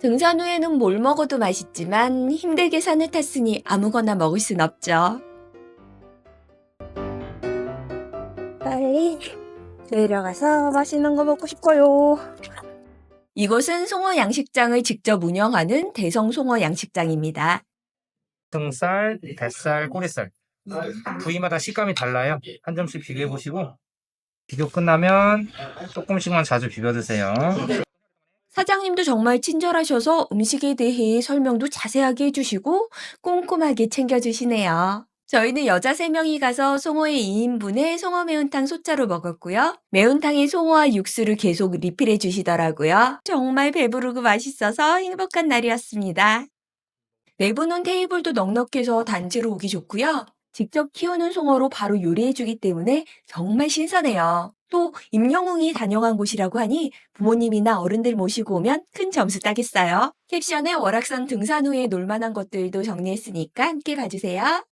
등산 후에는 뭘 먹어도 맛있지만 힘들게 산을 탔으니 아무거나 먹을 순 없죠. 빨리 내려가서 맛있는 거 먹고 싶어요. 이곳은 송어 양식장을 직접 운영하는 대성 송어 양식장입니다. 등살, 뱃살, 꼬리살 부위마다 식감이 달라요. 한 점씩 비벼 보시고 비교 끝나면 조금씩만 자주 비벼 드세요. 사장님도 정말 친절하셔서 음식에 대해 설명도 자세하게 해주시고 꼼꼼하게 챙겨주시네요. 저희는 여자 3명이 가서 송어의 2인분에 송어 매운탕 소짜로 먹었고요. 매운탕에 송어와 육수를 계속 리필해 주시더라고요. 정말 배부르고 맛있어서 행복한 날이었습니다. 내부는 테이블도 넉넉해서 단지로 오기 좋고요. 직접 키우는 송어로 바로 요리해주기 때문에 정말 신선해요. 또 임영웅이 다녀간 곳이라고 하니 부모님이나 어른들 모시고 오면 큰 점수 따겠어요. 캡션에 월악산 등산 후에 놀만한 것들도 정리했으니까 함께 봐주세요.